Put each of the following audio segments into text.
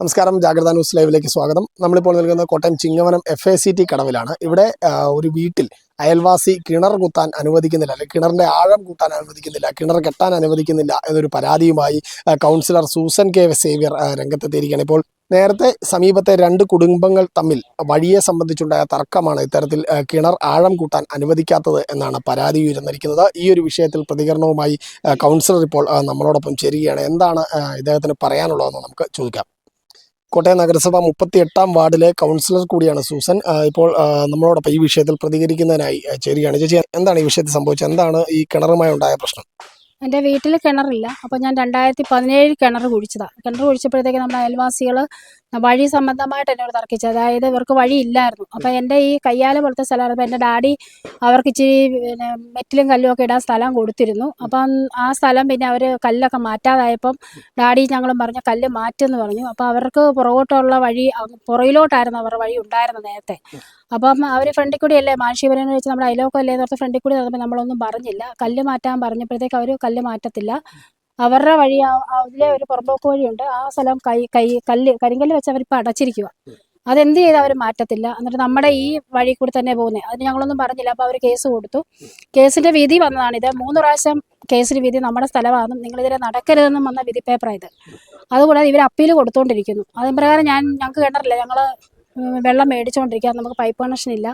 നമസ്കാരം ജാഗ്രത ന്യൂസ് ലൈവിലേക്ക് സ്വാഗതം. നമ്മളിപ്പോൾ നിൽക്കുന്നത് Kottayam Chingavanam F A C T കടവിലാണ്. ഇവിടെ ഒരു വീട്ടിൽ അയൽവാസി കിണർ കുത്താൻ അനുവദിക്കുന്നില്ല അല്ലെങ്കിൽ കിണറിന്റെ ആഴം കൂട്ടാൻ അനുവദിക്കുന്നില്ല കിണർ കെട്ടാൻ അനുവദിക്കുന്നില്ല എന്നൊരു പരാതിയുമായി കൗൺസിലർ സൂസൻ കെ സേവ്യർ രംഗത്തെത്തിയിരിക്കുകയാണ്. ഇപ്പോൾ നേരത്തെ സമീപത്തെ രണ്ട് കുടുംബങ്ങൾ തമ്മിൽ വഴിയെ സംബന്ധിച്ചുണ്ടായ തർക്കമാണ് ഇത്തരത്തിൽ കിണർ ആഴം കൂട്ടാൻ അനുവദിക്കാത്തത് എന്നാണ് പരാതി ഉയർന്നിരിക്കുന്നത്. ഈ ഒരു വിഷയത്തിൽ പ്രതികരണവുമായി കൗൺസിലർ ഇപ്പോൾ നമ്മളോടൊപ്പം ചേരുകയാണ്. എന്താണ് ഇദ്ദേഹത്തിന് പറയാനുള്ളതെന്ന് നമുക്ക് ചോദിക്കാം. കോട്ടയം നഗരസഭ മുപ്പത്തി എട്ടാം വാർഡിലെ കൗൺസിലർ കൂടിയാണ് സൂസൻ. ഇപ്പോൾ നമ്മളോടൊപ്പം ഈ വിഷയത്തിൽ പ്രതികരിക്കുന്നതിനായി ചേരുകയാണ്. ചേച്ചി എന്താണ് ഈ വിഷയത്തിൽ സംഭവിച്ചത്? എന്താണ് ഈ കിണറുമായി ഉണ്ടായ പ്രശ്നം? എന്റെ വീട്ടിൽ കിണറില്ല. അപ്പോൾ ഞാൻ രണ്ടായിരത്തി പതിനേഴിൽ കിണർ കുഴിച്ചതാണ് കിണർ കുഴിച്ചപ്പോഴത്തേക്ക് നമ്മുടെ അയൽവാസികൾ വഴി സംബന്ധമായിട്ട് എന്നോട് തർക്കിച്ചു. അതായത് ഇവർക്ക് വഴി ഇല്ലായിരുന്നു അപ്പോൾ എന്റെ ഈ കയ്യാല പോലത്തെ സ്ഥലമാണ് അപ്പം എന്റെ ഡാഡി അവർക്ക് ഇച്ചിരി പിന്നെ മെറ്റിലും കല്ലും ഒക്കെ ഇടാൻ സ്ഥലം കൊടുത്തിരുന്നു. അപ്പം ആ സ്ഥലം പിന്നെ അവർ കല്ലൊക്കെ മാറ്റാതായപ്പം ഡാഡി ഞങ്ങളും പറഞ്ഞു കല്ല് മാറ്റുമെന്ന് പറഞ്ഞു. അപ്പം അവർക്ക് പുറകോട്ടുള്ള വഴി പുറയിലോട്ടായിരുന്നു അവരുടെ വഴി ഉണ്ടായിരുന്നത് നേരത്തെ. അപ്പം അവർ ഫ്രണ്ടിൽ കൂടി അല്ലേ മാഷിപുരം വെച്ച് നമ്മുടെ അയലോക്കം അല്ലേ പറഞ്ഞ ഫ്രണ്ടിൽ കൂടി നടന്നപ്പോൾ നമ്മളൊന്നും പറഞ്ഞില്ല. കല്ല് മാറ്റാൻ പറഞ്ഞപ്പോഴത്തേക്ക് അവർ കല്ല് മാറ്റത്തില്ല. അവരുടെ വഴി അതിലെ ഒരു പുറമ്പോക്ക് വഴിയുണ്ട്. ആ സ്ഥലം കൈ കൈ കല്ല് കരിങ്കല്ല് വെച്ച് അവരിപ്പോൾ അടച്ചിരിക്കുക അതെന്ത് ചെയ്ത് അവർ മാറ്റത്തില്ല? എന്നിട്ട് നമ്മുടെ ഈ വഴി കൂടി തന്നെ പോകുന്നത് അതിന് ഞങ്ങളൊന്നും പറഞ്ഞില്ല. അപ്പോൾ അവർ കേസ് കൊടുത്തു. കേസിന്റെ വിധി വന്നതാണിത്. മൂന്ന് പ്രാവശ്യം കേസിന് വിധി നമ്മുടെ സ്ഥലമാണെന്നും നിങ്ങളിതിനെ നടക്കരുതെന്നും വന്ന വിധി പേപ്പറായത് അതുകൂടാതെ ഇവർ അപ്പീൽ കൊടുത്തുകൊണ്ടിരിക്കുന്നു അതിന് പ്രകാരം ഞാൻ ഞങ്ങൾക്ക് കിണറില്ല. ഞങ്ങൾ വെള്ളം മേടിച്ചുകൊണ്ടിരിക്കുക നമുക്ക് പൈപ്പ് കണക്ഷൻ ഇല്ല.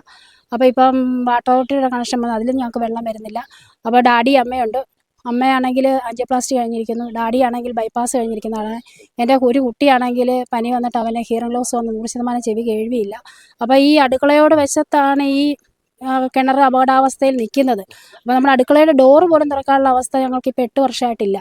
അപ്പോൾ ഇപ്പം വാട്ടർ അതോറിറ്റിയുടെ കണക്ഷൻ വന്നു അതിലും ഞങ്ങൾക്ക് വെള്ളം വരുന്നില്ല. അപ്പോൾ ഡാഡി അമ്മയുണ്ട്. അമ്മയാണെങ്കിൽ ആൻജിയോപ്ലാസ്റ്റി കഴിഞ്ഞിരിക്കുന്നു ഡാഡിയാണെങ്കിൽ ബൈപ്പാസ് കഴിഞ്ഞിരിക്കുന്ന ആളാണ്. എന്റെ ഒരു കുട്ടിയാണെങ്കിൽ പനി വന്നിട്ട് അവന് ഹിയറിംഗ് ലോസ് വന്ന് നൂറ് ശതമാനം ചെവി കേൾവിയില്ല. അപ്പോൾ ഈ അടുക്കളയോട് വശത്താണ് ഈ കിണർ അപകടാവസ്ഥയിൽ നിൽക്കുന്നത്. അപ്പോൾ നമ്മൾ അടുക്കളയുടെ ഡോറ് പോലും തുറക്കാനുള്ള അവസ്ഥ ഞങ്ങൾക്ക് ഇപ്പോൾ എട്ട് വർഷമായിട്ടില്ല.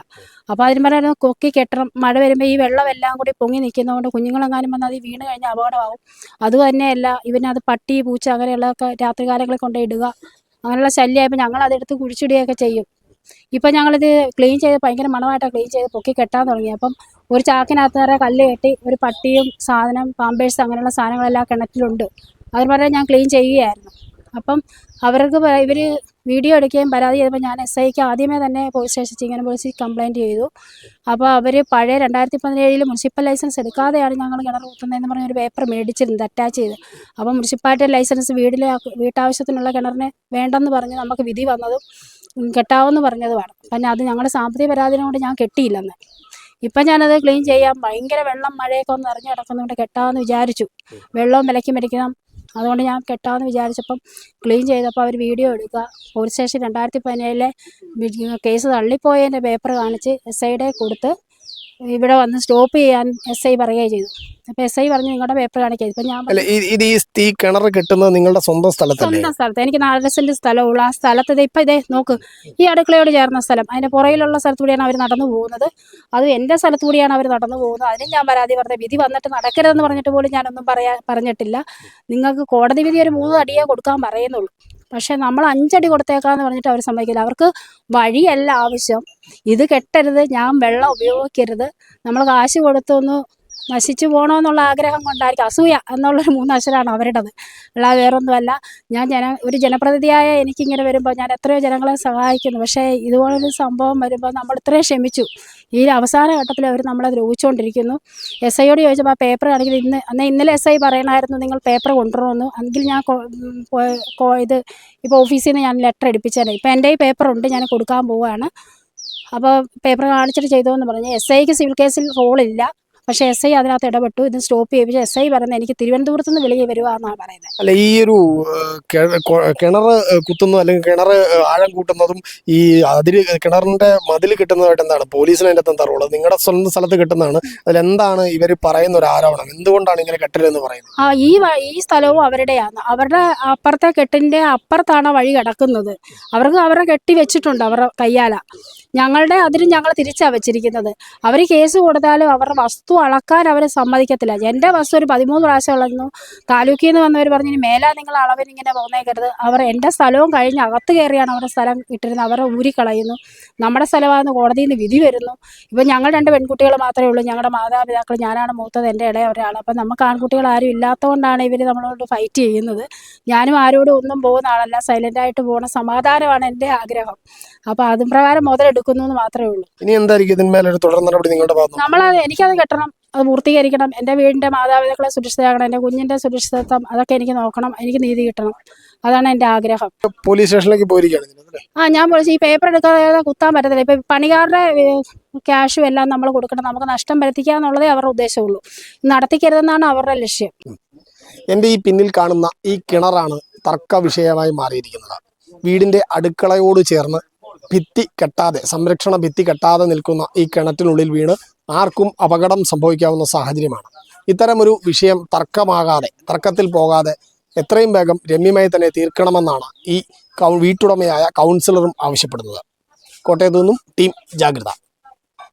അപ്പോൾ അതിന് പറയുന്നത് കൊക്കി കെട്ടണം മഴ വരുമ്പോൾ ഈ വെള്ളം എല്ലാം കൂടി പൊങ്ങി നിൽക്കുന്നതുകൊണ്ട് കുഞ്ഞുങ്ങളെങ്ങാനും വന്നാൽ അത് വീണ് കഴിഞ്ഞാൽ അപകടമാവും അതുതന്നെയല്ല ഇവനത് പട്ടി പൂച്ച അങ്ങനെയുള്ളതൊക്കെ രാത്രികാലങ്ങളിൽ കൊണ്ട് ഇടുക. അങ്ങനെയുള്ള ശല്യമായപ്പോൾ ഞങ്ങൾ അതെടുത്ത് കുഴിച്ചിടുകയൊക്കെ ചെയ്യും. ഇപ്പം ഞങ്ങളിത് ക്ലീൻ ചെയ്ത് ഭയങ്കര മണമായിട്ടാണ് ക്ലീൻ ചെയ്ത് പൊക്കി കെട്ടാൻ തുടങ്ങി. അപ്പം ഒരു ചാക്കിനകത്ത് നിറയെ കല്ല് കെട്ടി ഒരു പട്ടിയും സാധനം പാമ്പേഴ്സ് അങ്ങനെയുള്ള സാധനങ്ങളെല്ലാം കിണറ്റിലുണ്ട്. അവർ പറഞ്ഞാൽ ഞാൻ ക്ലീൻ ചെയ്യുകയായിരുന്നു. അപ്പം അവർക്ക് ഇവർ വീഡിയോ എടുക്കുകയും പരാതി ചെയ്തപ്പോൾ ഞാൻ എസ് ഐക്ക് ആദ്യമേ തന്നെ പോലീസ് സ്റ്റേഷൻ ചിങ്ങന പോലീസിൽ കംപ്ലയിന്റ് ചെയ്തു. അപ്പോൾ അവർ പഴയ രണ്ടായിരത്തി പതിനേഴിൽ മുനിസിപ്പൽ ലൈസൻസ് എടുക്കാതെയാണ് ഞങ്ങൾ കിണർ കുത്തുന്നതെന്ന് പറഞ്ഞ ഒരു പേപ്പർ മേടിച്ചിരുന്നത് അറ്റാച്ച് ചെയ്ത്. അപ്പോൾ മുനിസിപ്പാലിറ്റി ലൈസൻസ് വീടിലെ വീട്ടാവശ്യത്തിനുള്ള കിണറിന് വേണ്ടെന്ന് പറഞ്ഞ് നമുക്ക് വിധി വന്നതും കെട്ടാവെന്ന് പറഞ്ഞതുമാണ്. പിന്നെ അത് ഞങ്ങളുടെ സാമ്പത്തിക പരാതിനെ കൊണ്ട് ഞാൻ കെട്ടിയില്ലെന്ന്. ഇപ്പം ഞാനത് ക്ലീൻ ചെയ്യാം. ഭയങ്കര വെള്ളം മഴയൊക്കെ ഒന്ന് നിറഞ്ഞു കിടക്കുന്നതുകൊണ്ട് കെട്ടാമെന്ന് വിചാരിച്ചു. വെള്ളവും വിലക്കി മേടിക്കണം. അതുകൊണ്ട് ഞാൻ കെട്ടാമെന്ന് വിചാരിച്ചപ്പം ക്ലീൻ ചെയ്തപ്പോൾ അവർ വീഡിയോ എടുക്കുക. പോലീസ് സ്റ്റേഷൻ രണ്ടായിരത്തി പതിനേഴിലെ കേസ് തള്ളിപ്പോയതിന്റെ പേപ്പർ കാണിച്ച് എസ് ഐ ഡേ കൊടുത്ത് ഇവിടെ വന്ന് സ്റ്റോപ്പ് ചെയ്യാൻ എസ് ഐ പറയുകയും ചെയ്തു. അപ്പൊ എസ് ഐ പറഞ്ഞു നിങ്ങളുടെ പേപ്പർ കാണിക്കാം. ഇപ്പൊ ഞാൻ അല്ല ഇത് ഈ തീ കിണർ കിട്ടുന്നത് നിങ്ങളുടെ സ്വന്തം സ്ഥലത്തല്ലേ? സ്വന്തം സ്ഥലത്ത്. എനിക്ക് നാലര സെന്റ് സ്ഥലമുള്ള ആ സ്ഥലത്ത് ഇപ്പൊ ഇപ്പം ഇതേ നോക്ക്. ഈ അടുക്കളയോട് ചേർന്ന സ്ഥലം. അതിന്റെ പുറയിലുള്ള സ്ഥലത്ത് കൂടിയാണ് അവർ നടന്നു പോകുന്നത്. അത് എന്റെ സ്ഥലത്ത് കൂടിയാണ് അവർ നടന്നു പോകുന്നത്. അതിനും ഞാൻ പരാതി പറഞ്ഞത് വിധി വന്നിട്ട് നടക്കരുതെന്ന് പറഞ്ഞിട്ട് പോലും ഞാനൊന്നും പറയാ പറഞ്ഞിട്ടില്ല. നിങ്ങൾക്ക് കോടതി വിധി ഒരു മൂന്ന് അടിയേ കൊടുക്കാൻ പറയുന്നുള്ളൂ. പക്ഷേ നമ്മൾ അഞ്ചടി കൊടുത്തേക്കാന്ന് പറഞ്ഞിട്ട് അവർ സമ്മതിക്കില്ല. അവർക്ക് വഴിയല്ല ആവശ്യം. ഇത് കെട്ടരുത് ഞാൻ വെള്ളം ഉപയോഗിക്കരുത്. നമ്മൾ കാശ് കൊടുത്തൊന്ന് നശിച്ചു പോകണമെന്നുള്ള ആഗ്രഹം കൊണ്ടായിരിക്കും. അസൂയ എന്നുള്ളൊരു മൂന്ന് അക്ഷരമാണ് അവരുടേത്. അല്ലാതെ വേറൊന്നുമല്ല. ഞാൻ ജന ഒരു ജനപ്രതിനിധിയായ എനിക്കിങ്ങനെ വരുമ്പോൾ ഞാൻ എത്രയോ ജനങ്ങളെ സഹായിക്കുന്നു. പക്ഷേ ഇതുപോലൊരു സംഭവം വരുമ്പോൾ നമ്മൾ ഇത്രയും ക്ഷമിച്ചു. ഈ അവസാന ഘട്ടത്തിൽ അവർ നമ്മളെ ദ്രോഹിച്ചുകൊണ്ടിരിക്കുന്നു എസ് ഐയോട് ചോദിച്ചപ്പോൾ ആ പേപ്പർ ആണെങ്കിൽ ഇന്ന് അന്ന് ഇന്നലെ എസ് ഐ പറയണമായിരുന്നു നിങ്ങൾ പേപ്പർ കൊണ്ടുവന്നു എങ്കിൽ ഞാൻ ഇത് ഇപ്പോൾ ഓഫീസിൽ നിന്ന് ഞാൻ ലെറ്റർ എടുപ്പിച്ചേനെ. ഇപ്പോൾ എന്റെ ഈ പേപ്പർ ഉണ്ട് ഞാൻ കൊടുക്കാൻ പോവുകയാണ് അപ്പോൾ പേപ്പർ കാണിച്ചിട്ട് ചെയ്തോ എന്ന് പറഞ്ഞു. എസ് ഐക്ക് സിവിൽ കേസിൽ റോളില്ല. പക്ഷേ എസ് ഐ അതിനകത്ത് ഇടപെട്ടു. ഇത് സ്റ്റോപ്പ് ചെയ്യിപ്പിച്ചു എസ് ഐ പറയുന്നത് എനിക്ക് തിരുവനന്തപുരത്ത് നിന്ന് വിളിയെ വെളിയിൽ വരുവാന്നാണ് പറയുന്നത്. അല്ല ഈ ഒരു കിണർ കുത്തുന്നു അല്ലെങ്കിൽ കിണർ ആഴം കൂട്ടുന്നതും ഈ അതിര് കിണറിന്റെ മതിൽ കിട്ടുന്നതായിട്ട് എന്താണ്? പോലീസിന് അതിന്റെ എന്താ റോൾ നിങ്ങളുടെ സ്വന്തം സ്ഥലത്ത് കിട്ടുന്നതാണ്. അതിലെന്താണ് ഇവർ പറയുന്ന ഒരു ആരോപണം? എന്തുകൊണ്ടാണ് ഇങ്ങനെ കെട്ടലെന്ന് പറയുന്നത്? ആ ഈ ഈ സ്ഥലവും അവരുടെയാണ്. അവരുടെ അപ്പുറത്തെ കെട്ടിന്റെ അപ്പുറത്താണ് വഴി കിടക്കുന്നത്. അവർക്ക് അവരുടെ കെട്ടി വെച്ചിട്ടുണ്ട് അവരുടെ കയ്യാല. ഞങ്ങളുടെ അതിന് ഞങ്ങൾ തിരിച്ചാണ് വെച്ചിരിക്കുന്നത്. അവർ കേസ് കൊടുത്താലും അവരുടെ വസ്തു അളക്കാൻ അവർ സമ്മതിക്കത്തില്ല. എന്റെ വസ്തു ഒരു പതിമൂന്ന് പ്രാവശ്യം അളന്നു താലൂക്കിൽ നിന്ന് വന്നവർ പറഞ്ഞു ഇനി മേലാ നിങ്ങൾ അളവിന് ഇങ്ങനെ പോന്നേക്കരുത്. അവർ എന്റെ സ്ഥലവും കഴിഞ്ഞ് അകത്ത് കയറിയാണ് അവരുടെ സ്ഥലം ഇട്ടിരുന്നത്. അവരെ ഊരിക്കളയുന്നു. നമ്മുടെ സ്ഥലമാണെന്ന് കോടതിയിൽ നിന്ന് വിധി വരുന്നു. ഇപ്പം ഞങ്ങൾ രണ്ട് പെൺകുട്ടികൾ മാത്രമേ ഉള്ളൂ. ഞങ്ങളുടെ മാതാപിതാക്കൾ ഞാനാണ് മൂത്തത് എന്റെ ഇടയ ഒരാൾ അപ്പം നമുക്ക് ആൺകുട്ടികൾ ആരും ഇല്ലാത്തതുകൊണ്ടാണ് ഇവർ നമ്മളോട് ഫൈറ്റ് ചെയ്യുന്നത്. ഞാനും ആരോടും ഒന്നും പോകുന്ന ആളല്ല. സൈലന്റായിട്ട് പോകണം സമാധാനമാണ് എന്റെ ആഗ്രഹം. അപ്പോൾ അതും പ്രകാരം മുതലെടുക്കുന്നു എന്ന് മാത്രമേ ഉള്ളൂ. ഇനി എന്തായിരിക്കും ഇതിന്മേലൊരു തുടർ നടപടി നിങ്ങളുടെ ഭാഗത്ത് നമ്മളത് എനിക്കത് കെട്ടണം. അത് പൂർത്തീകരിക്കണം. എന്റെ വീടിന്റെ മാതാപിതാക്കളെ സുരക്ഷിതയാകണം എന്റെ കുഞ്ഞിന്റെ സുരക്ഷിതത്വം അതൊക്കെ എനിക്ക് നോക്കണം. എനിക്ക് നീതി കിട്ടണം. അതാണ് എന്റെ ആഗ്രഹം. പോലീസ് സ്റ്റേഷനിലേക്ക് പോയിരിക്കുകയാണ് ആ ഞാൻ പോലീസ് ഈ പേപ്പർ എടുക്കാതെ കുത്താൻ പറ്റത്തില്ല. ഇപ്പം പണിക്കാരുടെ ക്യാഷും എല്ലാം നമ്മൾ കൊടുക്കണം. നമുക്ക് നഷ്ടം വരുത്തിക്കുക എന്നുള്ളതേ അവരുടെ ഉദ്ദേശമുള്ളൂ. നടത്തിക്കരുതെന്നാണ് അവരുടെ ലക്ഷ്യം. എന്റെ ഈ പിന്നിൽ കാണുന്ന ഈ കിണറാണ് തർക്ക വിഷയമായി മാറിയിരിക്കുന്നത്. വീടിന്റെ അടുക്കളയോട് ചേർന്ന് ഭിത്തി കെട്ടാതെ സംരക്ഷണ ഭിത്തി കെട്ടാതെ നിൽക്കുന്ന ഈ കിണറ്റിനുള്ളിൽ വീണ് ആർക്കും അപകടം സംഭവിക്കാവുന്ന സാഹചര്യമാണ്. ഇത്തരമൊരു വിഷയം തർക്കമാകാതെ തർക്കത്തിൽ പോകാതെ എത്രയും വേഗം രമ്യമായി തന്നെ തീർക്കണമെന്നാണ് ഈ വീട്ടുടമയായ കൗൺസിലറും ആവശ്യപ്പെടുന്നത്. കോട്ടയത്തു നിന്നും ടീം ജാഗ്രത.